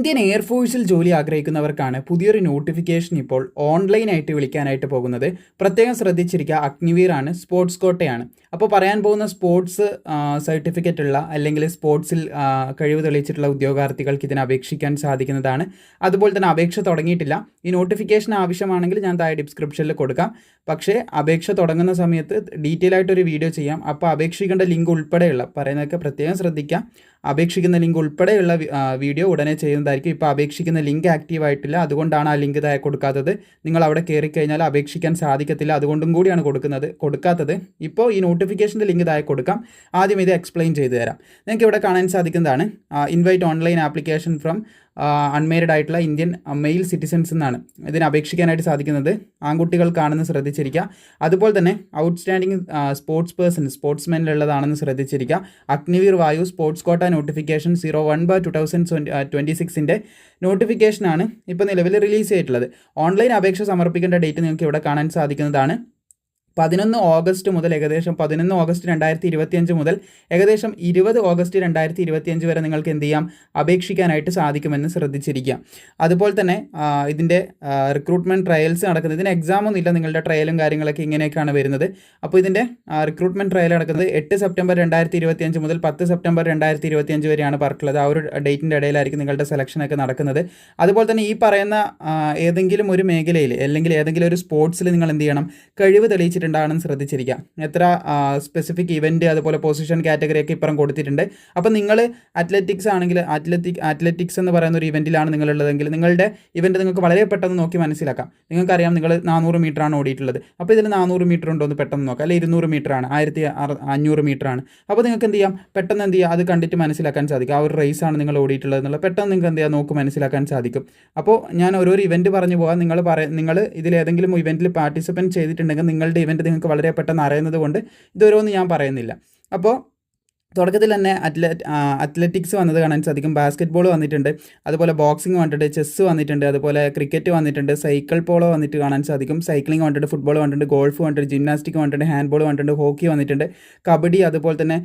Indian എയർഫോഴ്സിൽ ജോലി ആഗ്രഹിക്കുന്നവർക്കാണ് പുതിയൊരു notification ഇപ്പോൾ ഓൺലൈനായിട്ട് വിളിക്കാനായിട്ട് പോകുന്നത്. പ്രത്യേകം ശ്രദ്ധിച്ചിരിക്കുക അഗ്നിവീർ ആണ് സ്പോർട്സ് കോട്ടയാണ്. അപ്പോൾ പറയാൻ പോകുന്ന സ്പോർട്സ് സർട്ടിഫിക്കറ്റ് ഉള്ള അല്ലെങ്കിൽ സ്പോർട്സിൽ കഴിവ് തെളിയിച്ചിട്ടുള്ള ഉദ്യോഗാർത്ഥികൾക്ക് ഇതിന് അപേക്ഷിക്കാൻ സാധിക്കുന്നതാണ്. അതുപോലെ തന്നെ അപേക്ഷ തുടങ്ങിയിട്ടില്ല. ഈ നോട്ടിഫിക്കേഷൻ ആവശ്യമാണെങ്കിൽ ഞാൻ താഴെ ഡിസ്ക്രിപ്ഷനിൽ കൊടുക്കാം. പക്ഷേ അപേക്ഷ തുടങ്ങുന്ന സമയത്ത് ഡീറ്റെയിൽ ആയിട്ടൊരു വീഡിയോ ചെയ്യാം. അപ്പോൾ അപേക്ഷിക്കേണ്ട ലിങ്ക് ഉൾപ്പെടെയുള്ള പറയുന്നതൊക്കെ പ്രത്യേകം ശ്രദ്ധിക്കാം. അപേക്ഷിക്കുന്ന ലിങ്ക് ഉൾപ്പെടെയുള്ള വീഡിയോ ഉടനെ ചെയ്യുന്നതായിരിക്കും. ഇപ്പോൾ അപേക്ഷിക്കുന്ന ലിങ്ക് ആക്റ്റീവ് ആയിട്ടില്ല. അതുകൊണ്ടാണ് ആ ലിങ്ക് താഴെ കൊടുക്കാത്തത്. നിങ്ങൾ അവിടെ കയറി കഴിഞ്ഞാൽ അപേക്ഷിക്കാൻ സാധിക്കത്തില്ല. അതുകൊണ്ടും കൂടിയാണ് കൊടുക്കുന്നത് കൊടുക്കാത്തത്. ഇപ്പോൾ ഈ നോട്ടിഫിക്കേഷന്റെ ലിങ്ക് ഇതായി കൊടുക്കാം. ആദ്യം ഇത് എക്സ്പ്ലെയിൻ ചെയ്തു തരാം. നിങ്ങൾക്ക് ഇവിടെ കാണാൻ സാധിക്കുന്നതാണ് invite online application from unmarried ആയിട്ടുള്ള ഇന്ത്യൻ മെയിൽ സിറ്റിസൺസ് എന്നാണ്. ഇതിന് അപേക്ഷിക്കാനായിട്ട് സാധിക്കുന്നത്. ആൺകുട്ടികൾക്കാണെന്ന് ശ്രദ്ധിച്ചിരിക്കുക. അതുപോലെ തന്നെ ഔട്ട്സ്റ്റാൻഡിങ് സ്പോർട്സ് പേഴ്സൺ സ്പോർട്സ്മാനിലുള്ളതാണെന്ന് ശ്രദ്ധിച്ചിരിക്കുക. Agniveer Vayu sports quota notification zero one by two thousand twenty സിക്സിന്റെ നോട്ടിഫിക്കേഷനാണ് ഇപ്പോൾ നിലവിൽ റിലീസ് ചെയ്തിട്ടുള്ളത്. ഓൺലൈൻ അപേക്ഷ സമർപ്പിക്കേണ്ട ഡേറ്റ് നിങ്ങൾക്ക് ഇവിടെ കാണാൻ സാധിക്കുന്നതാണ്. പതിനൊന്ന് ഓഗസ്റ്റ് മുതൽ ഏകദേശം പതിനൊന്ന് ഓഗസ്റ്റ് രണ്ടായിരത്തി ഇരുപത്തിയഞ്ച് മുതൽ ഏകദേശം ഇരുപത് ഓഗസ്റ്റ് രണ്ടായിരത്തി ഇരുപത്തിയഞ്ച് വരെ നിങ്ങൾക്ക് എന്ത് ചെയ്യാം? അപേക്ഷിക്കാനായിട്ട് സാധിക്കുമെന്ന് ശ്രദ്ധിച്ചിരിക്കാം. അതുപോലെ തന്നെ ഇതിന്റെ റിക്രൂട്ട്മെന്റ് ട്രയൽസ് നടക്കുന്നത് ഇതിന് എക്സാമൊന്നും ഇല്ല നിങ്ങളുടെ ട്രയലും കാര്യങ്ങളൊക്കെ ഇങ്ങനെയൊക്കെയാണ് വരുന്നത്. അപ്പോൾ ഇതിന്റെ റിക്രൂട്ട്മെന്റ് ട്രയൽ നടക്കുന്നത് എട്ട് സെപ്റ്റംബർ രണ്ടായിരത്തി ഇരുപത്തിയഞ്ച് മുതൽ പത്ത് സെപ്റ്റംബർ രണ്ടായിരത്തി ഇരുപത്തിയഞ്ച് വരെയാണ് പറക്കുള്ളത് ആ ഒരു ഡേറ്റിന്റെ ഇടയിലായിരിക്കും നിങ്ങളുടെ സെലക്ഷനൊക്കെ നടക്കുന്നത്. അതുപോലെ തന്നെ ഈ പറയുന്ന ഏതെങ്കിലും ഒരു മേഖലയിൽ അല്ലെങ്കിൽ ഏതെങ്കിലും ഒരു സ്പോർട്സിൽ നിങ്ങൾ എന്ത് ചെയ്യണം? കഴിവ് തെളിയിച്ചിട്ടുണ്ടാകണമെന്ന് ശ്രദ്ധിച്ചിരിക്കാം. എത്ര സ്പെസിഫിക് ഇവന്റ് അതുപോലെ പൊസിഷൻ കാറ്റഗറി ഒക്കെ ഇപ്പുറം കൊടുത്തിട്ടുണ്ട്. അപ്പോൾ നിങ്ങൾ അത്ലറ്റിക്സ് ആണെങ്കിൽ അത്ലറ്റിക് അത്ലറ്റിക്സ് എന്ന് പറയുന്ന ഒരു ഇവന്റിലാണ് നിങ്ങളുള്ളതെങ്കിൽ നിങ്ങളുടെ ഇവന്റ് നിങ്ങൾക്ക് വളരെ പെട്ടെന്ന് നോക്കി മനസ്സിലാക്കാം. നിങ്ങൾക്കറിയാം നിങ്ങൾ നാനൂറ് ആണ് ഓടിയിട്ടുള്ളത്. അപ്പോൾ ഇതിൽ നാനൂറ് മീറ്റർ ഉണ്ടോ എന്ന് പെട്ടെന്ന് നോക്കാം. അല്ലെങ്കിൽ ഇരുന്നൂറ് മീറ്റർ ആണ് ആയിരത്തി അഞ്ഞൂറ് ആണ്. അപ്പോൾ നിങ്ങൾക്ക് എന്ത് ചെയ്യാം? പെട്ടെന്ന് എന്ത് ചെയ്യുക അത് കണ്ടിട്ട് മനസ്സിലാക്കാൻ സാധിക്കും. ആ ഒരു റേസ് ആണ് നിങ്ങൾ ഓടിയിട്ടുള്ളത് എന്നുള്ളത്. പെട്ടെന്ന് നിങ്ങൾക്ക് എന്ത് ചെയ്യാം? നോക്ക് മനസ്സിലാക്കാൻ സാധിക്കും. അപ്പോൾ ഞാൻ ഓരോരോ ഇവന്റ് പറഞ്ഞു പോകാം. നിങ്ങൾ പറ നിങ്ങൾ ഇതിൽ ഏതെങ്കിലും ഇവന്റിൽ പാർട്ടിസിപ്പന്റ് ചെയ്തിട്ടുണ്ടെങ്കിൽ നിങ്ങളുടെ ഇവന്റ് നിങ്ങൾക്ക് വളരെ പെട്ടെന്ന് അറിയുന്നത് കൊണ്ട് ഇതൊരോന്ന് ഞാൻ പറയുന്നില്ല. അപ്പോൾ തുടക്കത്തിൽ തന്നെ അത്ലറ്റ് അത്ലറ്റിക്സ് വന്നത് കാണാൻ സാധിക്കും. ബാസ്കറ്റ് ബോൾ വന്നിട്ടുണ്ട്. അതുപോലെ ബോക്സിംഗ് വന്നിട്ടുണ്ട്. ചെസ്സ് വന്നിട്ടുണ്ട്. അതുപോലെ ക്രിക്കറ്റ് വന്നിട്ടുണ്ട്. സൈക്കിൾ പോളോ വന്നിട്ട് കാണാൻ സാധിക്കും. സൈക്ലിംഗ് വന്നിട്ടുണ്ട്. ഫുട്ബോൾ വന്നിട്ടുണ്ട്. ഗോൾഫ് വന്നിട്ടുണ്ട്. ജിംനാസ്റ്റിക് വന്നിട്ടുണ്ട്. ഹാൻഡ് ബോൾ വന്നിട്ടുണ്ട്. ഹോക്കി വന്നിട്ടുണ്ട്. കബഡി അതുപോലെ തന്നെ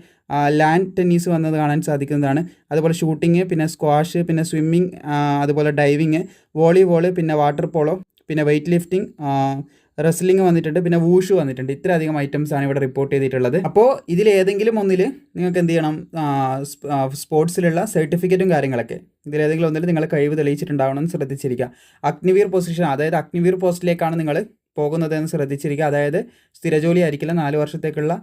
ലാൻഡ് ടെന്നീസ് വന്നത് കാണാൻ സാധിക്കുന്നതാണ്. അതുപോലെ ഷൂട്ടിങ് പിന്നെ സ്ക്വാഷ് പിന്നെ സ്വിമ്മിങ് അതുപോലെ ഡൈവിങ് വോളിബോൾ പിന്നെ വാട്ടർ പോളോ പിന്നെ വെയ്റ്റ് ലിഫ്റ്റിംഗ് റെസ്ലിംഗ് വന്നിട്ടുണ്ട് പിന്നെ വൂഷു വന്നിട്ടുണ്ട്. ഇത്രയധികം ഐറ്റംസ് ആണ് ഇവിടെ റിപ്പോർട്ട് ചെയ്തിട്ടുള്ളത്. അപ്പോൾ ഇതിൽ ഏതെങ്കിലും ഒന്നിൽ നിങ്ങൾക്ക് എന്ത് ചെയ്യണം? സ്പോർട്സിലുള്ള സർട്ടിഫിക്കറ്റും കാര്യങ്ങളൊക്കെ. ഇതിലേതെങ്കിലും ഒന്നിൽ നിങ്ങൾ കഴിവ് തെളിയിച്ചിട്ടുണ്ടാവണം എന്ന് ശ്രദ്ധിച്ചിരിക്കുക. അഗ്നിവീർ പൊസിഷൻ അതായത് അഗ്നിവീർ പോസ്റ്റിലേക്കാണ് നിങ്ങൾ പോകുന്നതെന്ന് ശ്രദ്ധിച്ചിരിക്കുക. അതായത് സ്ഥിരജോലി ആയിരിക്കില്ല. നാല് വർഷത്തേക്കുള്ള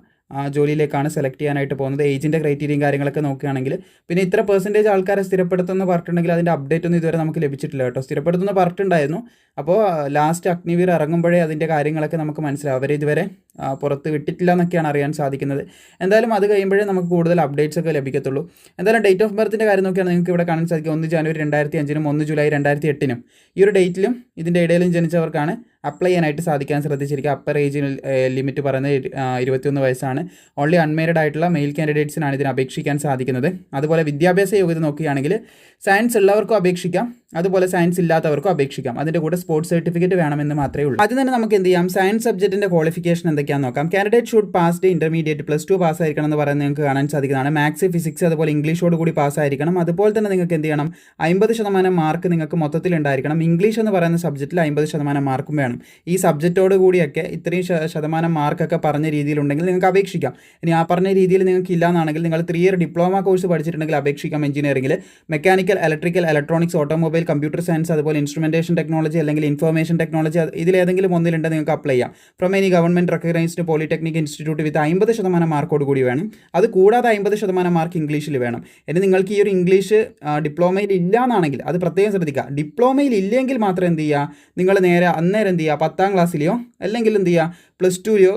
ജോലിയിലേക്കാണ് സെലക്ട് ചെയ്യാനായിട്ട് പോകുന്നത്. ഏജിന്റെ ക്രൈറ്റീരിയയും കാര്യങ്ങളൊക്കെ നോക്കുകയാണെങ്കിൽ പിന്നെ ഇത്ര പെർസെന്റേജ് ആൾക്കാരെ സ്ഥിരപ്പെടുത്തുന്ന പറഞ്ഞിട്ടുണ്ടെങ്കിൽ അതിന്റെ അപ്ഡേറ്റ് ഒന്നും ഇതുവരെ നമുക്ക് ലഭിച്ചിട്ടില്ല കേട്ടോ. സ്ഥിരപ്പെടുത്തുന്ന പറഞ്ഞിട്ടുണ്ടായിരുന്നു അപ്പോൾ ലാസ്റ്റ് അഗ്നിവീർ ഇറങ്ങുമ്പോഴേ അതിന്റെ കാര്യങ്ങളൊക്കെ നമുക്ക് മനസ്സിലാവും. അവരെ ഇതുവരെ ആ, പുറത്ത് വിട്ടിട്ടില്ല എന്നൊക്കെയാണ് അറിയാൻ സാധിക്കുന്നത്. എന്തായാലും അത് കഴിയുമ്പോഴേ നമുക്ക് കൂടുതൽ അപ്ഡേറ്റ്സ് ഒക്കെ ലഭിക്കത്തുള്ളൂ. എന്തായാലും ഡേറ്റ് ഓഫ് ബർത്തിന്റെ കാര്യം നോക്കിയാണെങ്കിൽ നിങ്ങൾക്ക് ഇവിടെ കാണാൻ സാധിക്കും. ഒന്ന് ജനുവരി രണ്ടായിരത്തി അഞ്ചിനും ഒന്ന് ജൂലൈ രണ്ടായിരത്തി എട്ടിനും ഈ ഒരു ഡേറ്റിലും ഇതിന്റെ ഇടയിലും ജനിച്ചവർക്കാണ് അപ്ലൈ ചെയ്യാനായിട്ട് സാധിക്കാൻ ശ്രദ്ധിച്ചിരിക്കുക. അപ്പർ ഏജ് ലിമിറ്റ് പറയുന്നത് ഇരുപത്തിയൊന്ന് വയസ്സാണ്. ഓൺലി അൺമേരിഡ് ആയിട്ടുള്ള മെയിൽ കാൻഡിഡേറ്റ്സിനാണ് ഇതിന് അപേക്ഷിക്കാൻ സാധിക്കുന്നത്. അതുപോലെ വിദ്യാഭ്യാസ യോഗ്യത നോക്കുകയാണെങ്കിൽ സയൻസ് ഉള്ളവർക്കും അപേക്ഷിക്കാം. അതുപോലെ സയൻസ് ഇല്ലാത്തവർക്കും അപേക്ഷിക്കാം. അതിന്റെ കൂടെ സ്പോർട്സ് സർട്ടിഫിക്കറ്റ് വേണമെന്ന് മാത്രമേ ഉള്ളൂ. അത് തന്നെ നമുക്ക് എന്ത് ചെയ്യാം? സയൻസ് സബ്ജക്റ്റിന്റെ ക്വാളിഫിക്കേഷൻ എന്തൊക്കെയാണെന്ന് നോക്കാം. Candidate should passed intermediate plus two pass ആയിരിക്കണം എന്ന് പറയുന്നത് നിങ്ങൾക്ക് കാണാൻ സാധിക്കുന്നതാണ്. മാത്സ് ഫിസിക്സ് അതുപോലെ ഇംഗ്ലീഷോട് കൂടി പാസ് ആയിരിക്കണം. അതുപോലെ തന്നെ നിങ്ങൾക്ക് എന്ത് ചെയ്യണം? അമ്പത് ശതമാനം മാർക്ക് നിങ്ങൾക്ക് മൊത്തത്തിൽ ഉണ്ടായിരിക്കണം. ഇംഗ്ലീഷ് എന്ന് പറയുന്ന സബ്ജക്റ്റിൽ അമ്പത് ശതമാനം മാർക്കും വേണം. ഈ സബ്ജക്റ്റോട് കൂടിയൊക്കെ ഇത്രയും ശതമാനം മാർക്കൊക്കെ പറഞ്ഞ രീതിയിലുണ്ടെങ്കിൽ നിങ്ങൾക്ക് അപേക്ഷിക്കാം. ഇനി ആ പറഞ്ഞ രീതിയിൽ നിങ്ങൾക്ക് ഇല്ലാന്നാണെങ്കിൽ നിങ്ങൾ ത്രീ ഇയർ ഡിപ്ലോമ കോഴ്സ് പഠിച്ചിട്ടുണ്ടെങ്കിൽ അപേക്ഷിക്കാം എഞ്ചിനീയറിംഗിൽ mechanical electrical electronics automobile computer science അതുപോലെ ഇൻസ്ട്രുമെന്റേഷൻ ടെക്നോളജി അല്ലെങ്കിൽ ഇൻഫർമേഷൻ ടെക്നോളജി ഇതിലേതെങ്കിലും ഒന്നിലുണ്ട് നിങ്ങൾക്ക് അപ്ലൈ ചെയ്യാം. From any government recognised polytechnic institute with അമ്പത് ശതമാനം മാർക്കോട് കൂടി വേണം. അത് കൂടാതെ അമ്പത് ശതമാനം മാർക്ക് ഇംഗ്ലീഷിൽ വേണം. ഇനി നിങ്ങൾക്ക് ഈ ഒരു ഇംഗ്ലീഷ് ഡിപ്ലോമയിൽ ഇല്ല എന്നാണെങ്കിൽ അത് പ്രത്യേകം ശ്രദ്ധിക്കുക. ഡിപ്ലോമയിൽ ഇല്ലെങ്കിൽ മാത്രം എന്ത് ചെയ്യുക? നിങ്ങൾ നേരെ അന്നേരം എന്ത് ചെയ്യുക? പത്താം ക്ലാസ്സിലെയോ അല്ലെങ്കിൽ എന്ത് ചെയ്യുക? പ്ലസ് ടുവിലെയോ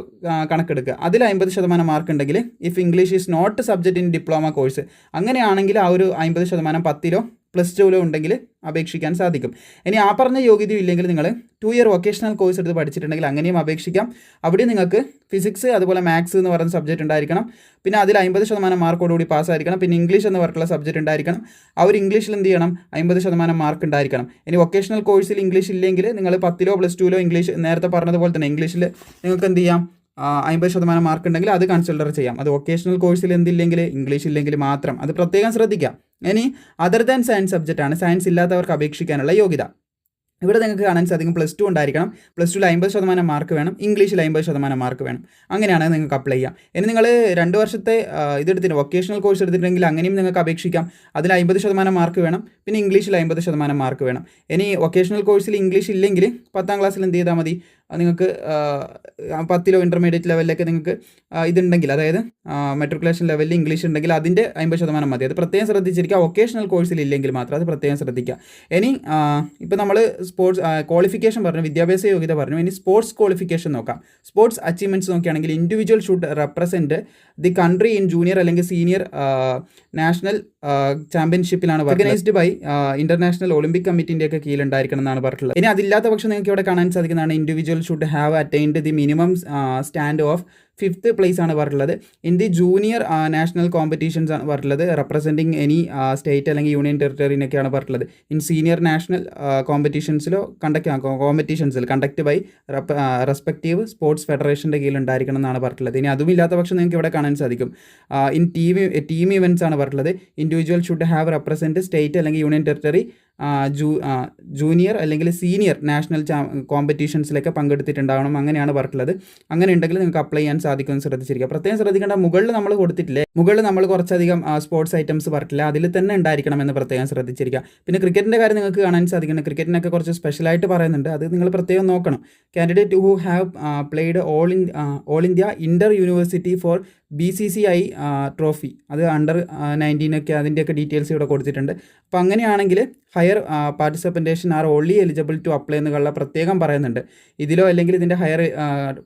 കണക്കെടുക്കുക. അതിൽ അമ്പത് ശതമാനം മാർക്ക് ഉണ്ടെങ്കിൽ if English is not subject in diploma course അങ്ങനെയാണെങ്കിൽ ആ ഒരു അമ്പത് ശതമാനം പത്തിലോ പ്ലസ് ടുവിലോ ഉണ്ടെങ്കിൽ അപേക്ഷിക്കാൻ സാധിക്കും. ഇനി ആ പറഞ്ഞ യോഗ്യതയും ഇല്ലെങ്കിൽ നിങ്ങൾ ടു ഇയർ വൊക്കേഷണൽ കോഴ്സ് എടുത്ത് പഠിച്ചിട്ടുണ്ടെങ്കിൽ അങ്ങനെയും അപേക്ഷിക്കാം. അവിടെ നിങ്ങൾക്ക് ഫിസിക്സ് അതുപോലെ മാത്സ് എന്ന് പറയുന്ന സബ്ജക്റ്റ് ഉണ്ടായിരിക്കണം. പിന്നെ അതിൽ അമ്പത് ശതമാനം മാർക്കോടുകൂടി പാസ്സായിരിക്കണം പിന്നെ ഇംഗ്ലീഷ് എന്ന് പറഞ്ഞിട്ടുള്ള സബ്ജക്റ്റ് ഉണ്ടായിരിക്കണം. ഒരു ഇംഗ്ലീഷിൽ എന്ത് ചെയ്യണം? അമ്പത് ശതമാനം മാർക്ക് ഉണ്ടായിരിക്കണം. ഇനി വൊക്കേഷണൽ കോഴ്സിൽ ഇംഗ്ലീഷ് ഇല്ലെങ്കിൽ നിങ്ങൾ പത്തിലോ പ്ലസ് ടുവിലോ ഇംഗ്ലീഷ് നേരത്തെ പറഞ്ഞതുപോലെ തന്നെ ഇംഗ്ലീഷിൽ നിങ്ങൾക്ക് എന്ത് ചെയ്യാം? അമ്പത് ശതമാനം മാർക്ക് ഉണ്ടെങ്കിൽ അത് കൺസിഡർ ചെയ്യാം. അത് വൊക്കേഷണൽ കോഴ്സിൽ എന്തില്ലെങ്കിൽ ഇംഗ്ലീഷ് ഇല്ലെങ്കിൽ മാത്രം. അത് പ്രത്യേകം ശ്രദ്ധിക്കാം. ഇനി അതർ ദാൻ സയൻസ് സബ്ജക്റ്റ് ആണ് സയൻസ് ഇല്ലാത്തവർക്ക് അപേക്ഷിക്കാനുള്ള യോഗ്യത. ഇവിടെ നിങ്ങൾക്ക് കാണാൻ സാധിക്കും പ്ലസ് ടു ഉണ്ടായിരിക്കണം. പ്ലസ് ടുവിൽ അമ്പത് ശതമാനം മാർക്ക് വേണം. ഇംഗ്ലീഷിൽ അമ്പത് ശതമാനം മാർക്ക് വേണം. അങ്ങനെയാണ് നിങ്ങൾക്ക് അപ്ലൈ ചെയ്യാം. ഇനി നിങ്ങൾ രണ്ട് വർഷത്തെ ഇതെടുത്തിട്ട് വൊക്കേഷണൽ കോഴ്സ് എടുത്തിട്ടുണ്ടെങ്കിൽ അങ്ങനെയും നിങ്ങൾക്ക് അപേക്ഷിക്കാം. അതിൽ അമ്പത് ശതമാനം മാർക്ക് വേണം. പിന്നെ ഇംഗ്ലീഷിൽ അമ്പത് ശതമാനം മാർക്ക് വേണം. ഇനി വൊക്കേഷണൽ കോഴ്സിൽ ഇംഗ്ലീഷ് ഇല്ലെങ്കിൽ പത്താം ക്ലാസ്സിൽ എന്ത് ചെയ്താൽ മതി? നിങ്ങൾക്ക് പത്തിലോ ഇന്റർമീഡിയറ്റ് ലെവലിലൊക്കെ നിങ്ങൾക്ക് ഇതുണ്ടെങ്കിൽ അതായത് മെട്രിക്കുലേഷൻ ലെവലിൽ ഇംഗ്ലീഷ് ഉണ്ടെങ്കിൽ അതിന്റെ അമ്പത് ശതമാനം മതി. അത് പ്രത്യേകം ശ്രദ്ധിച്ചിരിക്കുക. വൊക്കേഷണൽ കോഴ്സിൽ ഇല്ലെങ്കിൽ മാത്രം അത് പ്രത്യേകം ശ്രദ്ധിക്കുക. ഇനി ഇപ്പോൾ നമ്മൾ സ്പോർട്സ് ക്വാളിഫിക്കേഷൻ പറഞ്ഞു വിദ്യാഭ്യാസ യോഗ്യത പറഞ്ഞു. ഇനി സ്പോർട്സ് ക്വാളിഫിക്കേഷൻ നോക്കാം. സ്പോർട്സ് അച്ചീവ്മെന്റ്സ് നോക്കുകയാണെങ്കിൽ individual should represent the country in junior അല്ലെങ്കിൽ സീനിയർ നാഷണൽ ചാമ്പ്യൻഷിപ്പിലാണ് ഓർഗനൈസ്ഡ് ബൈ ഇന്റർനാഷണൽ ഒളിമ്പിക് കമ്മിറ്റിന്റെ ഒക്കെ കീഴിലുണ്ടായിരിക്കണം എന്നാണ് പറഞ്ഞിട്ടുള്ളത്. ഇനി അതില്ലാത്ത പക്ഷം നിങ്ങൾക്ക് ഇവിടെ കാണാൻ സാധിക്കുന്നതാണ് individual should have attained the minimum stand of fifth place ആണ് പറഞ്ഞിട്ടുള്ളത്. In the junior national competitions ആണ് പറഞ്ഞിട്ടുള്ളത്. റെപ്രസെന്റിങ് എനി സ്റ്റേറ്റ് അല്ലെങ്കിൽ യൂണിയൻ ടെറിട്ടറിനൊക്കെയാണ് പറഞ്ഞിട്ടുള്ളത്. ഇൻ സീനിയർ നാഷണൽ കോമ്പറ്റീഷൻസിലോ കണ്ടക്ട് കോമ്പറ്റീഷൻസിൽ കണ്ടക്ട് ബൈ റെസ്പെക്റ്റീവ് സ്പോർട്സ് ഫെഡറേഷന്റെ കീഴിൽ ഉണ്ടായിരിക്കണം എന്നാണ് പറഞ്ഞിട്ടുള്ളത്. ഇനി അതും ഇല്ലാത്ത പക്ഷം നിങ്ങൾക്ക് ഇവിടെ കാണാൻ സാധിക്കും. ഇൻ ടീം ടീം ഇവന്റ്സ് ആണ് പറഞ്ഞിട്ടുള്ളത്. Individual should have represent state അല്ലെങ്കിൽ യൂണിയൻ ടെറിട്ടറി ജൂ ജൂനിയർ അല്ലെങ്കിൽ സീനിയർ നാഷണൽ കോമ്പറ്റീഷൻസിലൊക്കെ പങ്കെടുത്തിട്ടുണ്ടാവണം അങ്ങനെയാണ് പറഞ്ഞിട്ടുള്ളത്. അങ്ങനെ ഉണ്ടെങ്കിൽ നിങ്ങൾക്ക് അപ്ലൈ ചെയ്യാൻ സാധിക്കുമെന്ന് ശ്രദ്ധിച്ചിരിക്കുക. പ്രത്യേകം ശ്രദ്ധിക്കേണ്ട മുകളിൽ നമ്മൾ കൊടുത്തിട്ടില്ലേ? മുകളിൽ നമ്മൾ കുറച്ചധികം സ്പോർട്സ് ഐറ്റംസ് പറഞ്ഞിട്ടില്ല? അതിൽ തന്നെ ഉണ്ടായിരിക്കണം എന്ന് പ്രത്യേകം ശ്രദ്ധിച്ചിരിക്കുക. പിന്നെ ക്രിക്കറ്റിന്റെ കാര്യം നിങ്ങൾക്ക് കാണാൻ സാധിക്കണം ക്രിക്കറ്റിനൊക്കെ കുറച്ച് സ്പെഷ്യലായിട്ട് പറയുന്നുണ്ട്. അത് നിങ്ങൾ പ്രത്യേകം നോക്കണം. Candidate who have played all in all India inter university for B C C I trophy. അത് അണ്ടർ നയന്റീനൊക്കെ അതിന്റെയൊക്കെ ഡീറ്റെയിൽസ് ഇവിടെ കൊടുത്തിട്ടുണ്ട്. അപ്പോൾ അങ്ങനെയാണെങ്കിൽ higher participation are only eligible to apply എന്നുള്ള പ്രത്യേകം പറയുന്നുണ്ട്. ഇതിലോ അല്ലെങ്കിൽ ഇതിന്റെ ഹയർ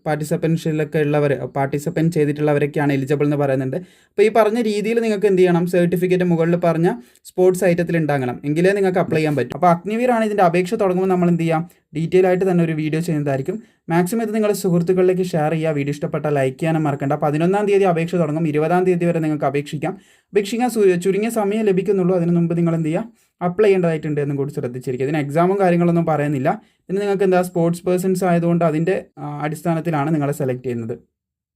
പാർട്ടിസിപ്പൻഷനിലൊക്കെ ഉള്ളവർ പാർട്ടിസിപ്പന്റ് ചെയ്തിട്ടുള്ളവരൊക്കെയാണ് എലിജിബിൾ എന്ന് പറയുന്നുണ്ട്. അപ്പോൾ ഈ പറഞ്ഞ രീതിയിൽ നിങ്ങൾക്ക് എന്ത് ചെയ്യണം? സർട്ടിഫിക്കറ്റ് മുകളിൽ പറഞ്ഞ സ്പോർട്സ് ഐറ്റത്തിൽ ഉണ്ടാകണം. എങ്കിലേ നിങ്ങൾക്ക് അപ്ലൈ ചെയ്യാൻ പറ്റും. അപ്പോൾ അഗ്നിവീറാണ് ഇതിന്റെ അപേക്ഷ തുടങ്ങുമ്പോൾ നമ്മൾ എന്ത് ചെയ്യാം? ഡീറ്റെയിൽ ആയിട്ട് തന്നെ ഒരു വീഡിയോ ചെയ്യുന്നതായിരിക്കും. മാക്സിമം ഇത് നിങ്ങളുടെ സുഹൃത്തുക്കളിലേക്ക് ഷെയർ ചെയ്യുക. വീഡിയോ ഇഷ്ടപ്പെട്ട ലൈക്ക് ചെയ്യാനും മറക്കണ്ട. പതിനൊന്നാം തീയതി അപേക്ഷ തുടങ്ങും. ഇരുപതാം തീയതി വരെ നിങ്ങൾക്ക് അപേക്ഷിക്കാം. അപേക്ഷിക്കാൻ ചുരുങ്ങിയ സമയം ലഭിക്കുന്നുള്ളൂ. അതിന് മുമ്പ് നിങ്ങൾ എന്ത് ചെയ്യുക? അപ്ലൈ ചെയ്യേണ്ടതായിട്ടുണ്ട് എന്നും കൂടി ശ്രദ്ധിച്ചിരിക്കുക. ഇതിന് എക്സാമും കാര്യങ്ങളൊന്നും പറയുന്നില്ല. പിന്നെ നിങ്ങൾക്ക് എന്താ? സ്പോർട്സ് പേഴ്സൺസ് ആയതുകൊണ്ട് അതിന്റെ അടിസ്ഥാനത്തിലാണ് നിങ്ങളെ സെലക്ട് ചെയ്യുന്നത്.